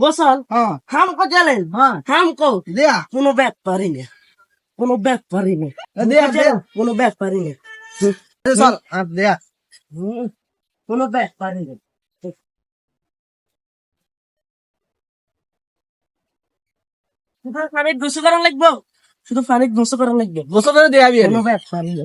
গোসল হ্যাঁ। হামকো জেলেন হ্যাঁ, হামকো কোনো ব্যাপারই নে কোনো ব্যাপারই না কোনো ব্যাপারই না কোনো ব্যাপারই না শুধু পানির গোসল করা লাগবো শুধু পানির গোসল করা লাগবে গোসল করে দেওয়া কোনো ব্যাপারই না